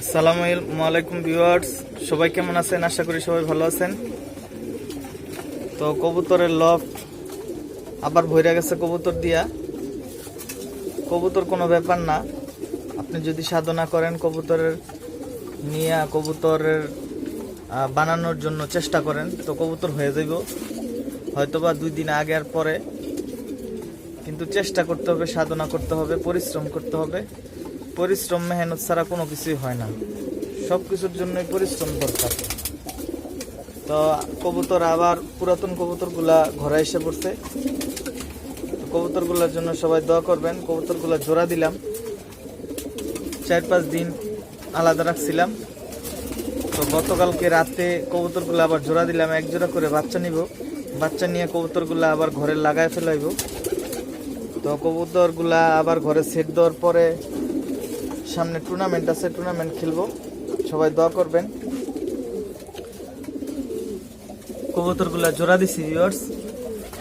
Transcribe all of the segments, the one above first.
আসসালামু আলাইকুম ভিউয়ার্স। সবাই কেমন আছেন? আশা করি সবাই ভালো আছেন। তো কবুতরের লক আবার ভইরা গেছে কবুতর দিয়া। কবুতর কোনো ব্যাপার না। আপনি যদি সাধনা করেন কবুতরের, নিয়ে কবুতরের বানানোর জন্য চেষ্টা করেন, তো কবুতর হয়ে যাইব। হয়তোবা দুই দিন আগে আর পরে। কিন্তু চেষ্টা করতে হবে, সাধনা করতে হবে, পরিশ্রম করতে হবে। পরিশ্রম, মেহনত ছাড়া কোনো কিছুই হয় না। সব কিছুর জন্যই পরিশ্রম দরকার। তো কবুতর আবার পুরাতন কবুতরগুলা ঘরে এসে পড়ছে। কবুতরগুলোর জন্য সবাই দোয়া করবেন। কবুতরগুলা জোড়া দিলাম। চার পাঁচ দিন আলাদা রাখছিলাম। তো গতকালকে রাতে কবুতরগুলো আবার জোড়া দিলাম। এক জোড়া করে বাচ্চা নিব। বাচ্চা নিয়ে কবুতরগুলো আবার ঘরে লাগায় ফেলাইব। তো কবুতরগুলা আবার ঘরে সেট দেওয়ার পরে সামনে টুর্নামেন্ট আছে টুর্নামেন্ট খেলব। সবাই দোয়া করবেন। কবুতরগুলা জোড়া দিছি ভিউয়ার্স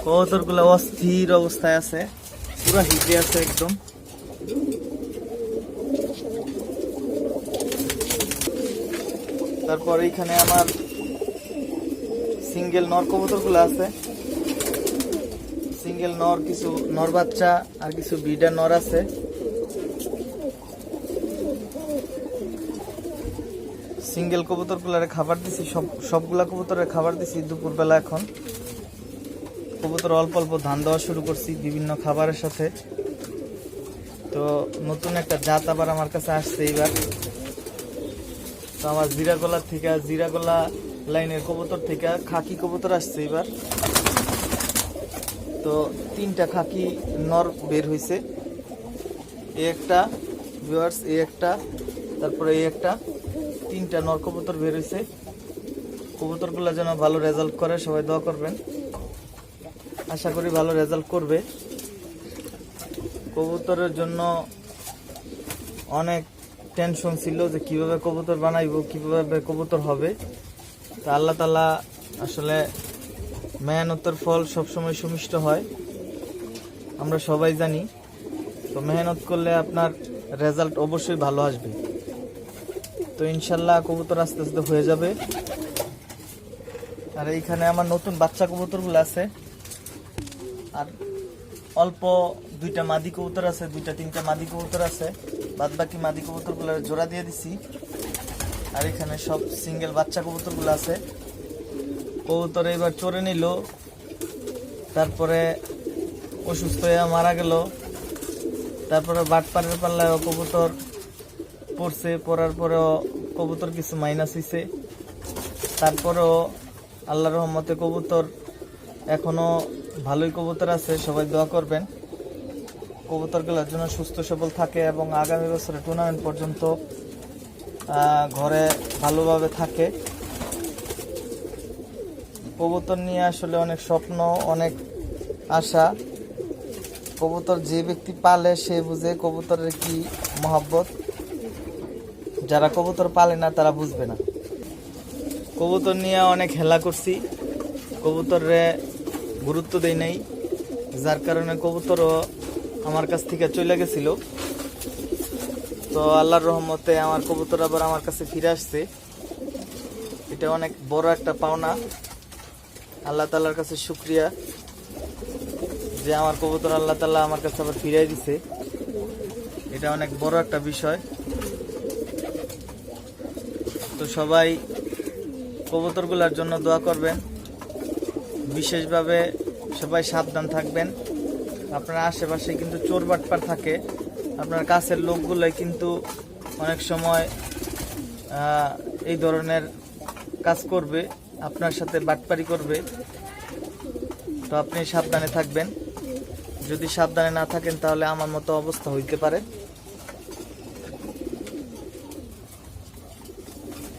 কবুতরগুলা অস্থির অবস্থায় আছে। পুরো হিটে আছে একদম। তারপর এইখানে আমার সিঙ্গেল নর কবুতরগুলো আছে। সিঙ্গেল নর কিছু নর বাচ্চা আর কিছু বিডা নর আছে। সিঙ্গেল কবুতরগুলারে খাবার দিছি, সব, সবগুলা কবুতরের খাবার দিছি দুপুরবেলা এখন। কবুতর অল্প অল্প ধান দেওয়া শুরু করছি বিভিন্ন খাবারের সাথে। তো নতুন একটা জাত আবার আমার কাছে আসছে এইবার। তো আমার জিরাগোলা থেকে, জিরাগোলা লাইনের কবুতর থেকে খাকি কবুতর আসছে এবার তো তিনটা খাকি নর বের হইছে। এই একটা ভিউয়ার্স এই একটা, তারপরে এই একটা। তিনটা নর কবুতর বের হইছে। কবুতরগুলো যেন ভালো রেজাল্ট করে, সবাই দোয়া করবেন। আশা করি ভালো রেজাল্ট করবে। কবুতরের জন্য অনেক টেনশন ছিল যে কীভাবে কবুতর বানাইবো, কীভাবে কবুতর হবে। তা আল্লাহ তালা আসলে মেহনতের ফল সবসময় সুমিষ্ট হয়। আমরা সবাই জানি। তো মেহনত করলে আপনার রেজাল্ট অবশ্যই ভালো আসবে। তো ইনশাল্লাহ কবুতর আস্তে আস্তে হয়ে যাবে। আর এইখানে আমার নতুন বাচ্চা কবুতরগুলো আছে। আর অল্প দুইটা মাদি কবুতর আছে, দুইটা তিনটা মাদি কবুতর আছে। বাদ বাকি মাদি কবুতরগুলো জোড়া দিয়ে দিছি। আর এখানে সব সিঙ্গেল বাচ্চা কবুতরগুলো আছে। কবুতর এবার চড়ে নিল। তারপরে অসুস্থ হয়ে মারা গেল। তারপরে বাটপাড়ের পাল্লায় কবুতর পড়ছে, পড়ার পরেও কবুতর কিছু মাইনাস হয়েছে তারপরেও আল্লাহ রহমতে কবুতর এখনও ভালোই কবুতর আছে, সবাই দোয়া করবেন। কবুতরগুলোর জন্য সুস্থ, সবল থাকে এবং আগামী বছরে টুর্নামেন্ট পর্যন্ত ঘরে ভালোভাবে থাকে। কবুতর নিয়ে আসলে অনেক স্বপ্ন, অনেক আশা। কবুতর যে ব্যক্তি পালে সে বুঝে কবুতরের কি মহাব্বত। যারা কবুতর পালে না, তারা বুঝবে না। কবুতর নিয়ে অনেক হেলা করছি। কবুতরে গুরুত্ব দেই নাই, যার কারণে কবুতরও আমার কাছ থেকে চলে গেছিল। তো আল্লাহর রহমতে আমার কবুতর আবার আমার কাছে ফিরে আসছে। এটা অনেক বড় একটা পাওনা। আল্লাহ তালার কাছে শুক্রিয়া যে আমার কবুতর আল্লাহ তালা আমার কাছে আবার ফিরাই দিছে। এটা অনেক বড় একটা বিষয়। তো সবাই কবুতরগুলোর জন্য দোয়া করবেন। বিশেষভাবে সবাই সাবধান থাকবেন। আপনার আশেপাশে কিন্তু চোর বাটপার থাকে। আপনার কাছের লোকগুলোই কিন্তু অনেক সময় এই ধরনের কাজ করবে, আপনার সাথে বাটপারি করবে। তো আপনি সাবধানে থাকবেন। যদি সাবধানে না থাকেন তাহলে আমার মতো অবস্থা হইতে পারে তো আজকের